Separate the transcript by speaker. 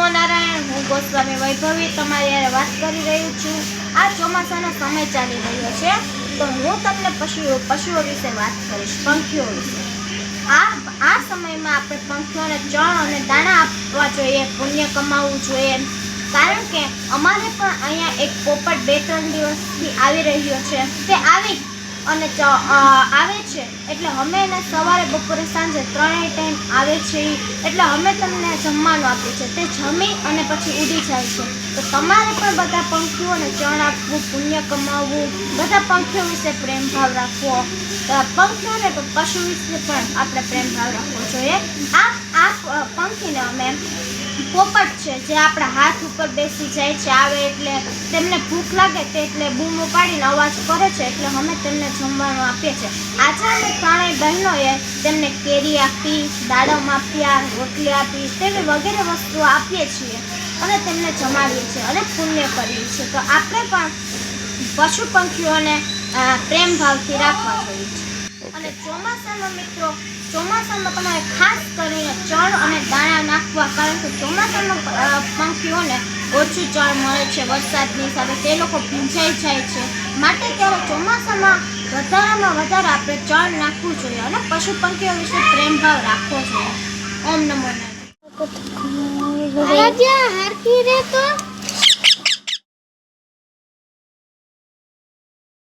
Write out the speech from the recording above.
Speaker 1: નમો નારાયણ હું ગોસ્વામી વૈભવી, તમારી વાત કરી રહી છું. આ ચોમાસાનો સમય ચાલી રહ્યો છે, તો હું તમને પશુઓ પશુઓ વિશે વાત કરીશ, પંખીઓ વિશે. આ આ સમયમાં આપણે પંખીઓને ચણ અને દાણા આપવા જોઈએ, પુણ્ય કમાવવું જોઈએ. કારણ કે અમારે પણ અહીંયા એક પોપટ બે ત્રણ દિવસથી આવી રહ્યો છે. તે આવી અને આવે છે. એટલે અમે એને સવારે, બપોરે, સાંજે ત્રણેય ટાઈમ આવે છે એટલે અમે તમને જમવાનું આપીએ છીએ. તે જમી અને પછી ઉડી જાય છે. તો તમારે પણ બધા પંખીઓને ચણ આપવું, પુણ્ય કમાવવું, બધા પંખીઓ વિશે પ્રેમ ભાવ રાખવો. પંખીઓને પશુ વિશે પણ આપણે પ્રેમ ભાવ રાખવો જોઈએ. આ પંખીને અમે પોપટ છે જે આપણા હાથ ઉપર બેસી જાય છે આવે એટલે તેમને ભૂખ લાગે તે એટલે બૂમ ઉપાડીને અવાજ કરે છે એટલે અમે તેમને જમવાનું આપીએ છીએ. આજે અમે ત્રણેય બહેનોએ તેમને કેરી આપી દાડમ આપ્યા રોટલી આપી તેવી વગેરે વસ્તુઓ આપીએ છીએ અને તેમને જમાડીએ છીએ અને પુણ્ય કરીએ છીએ. તો આપણે પણ પશુ પંખીઓને પ્રેમ ભાવથી રાખવા જોઈએ. છે અને ચોમાસામાં મિત્રો ચોમાસામાં તમારે ખાસ કરીને અને દાણા નાખવા કારણ કે ચોમાસામાં પંખીઓને ઓછું ચણ મળે છે વરસાદની સાથે, તે લોકો ભીંજાઈ જાય છે. માટે ત્યારે ચોમાસામાં વધારામાં વધારે આપણે ચણ નાખવું જોઈએ અને પશુ પંખીઓ વિશે પ્રેમભાવ રાખવો જોઈએ. ઓમ નમો નારાયણ.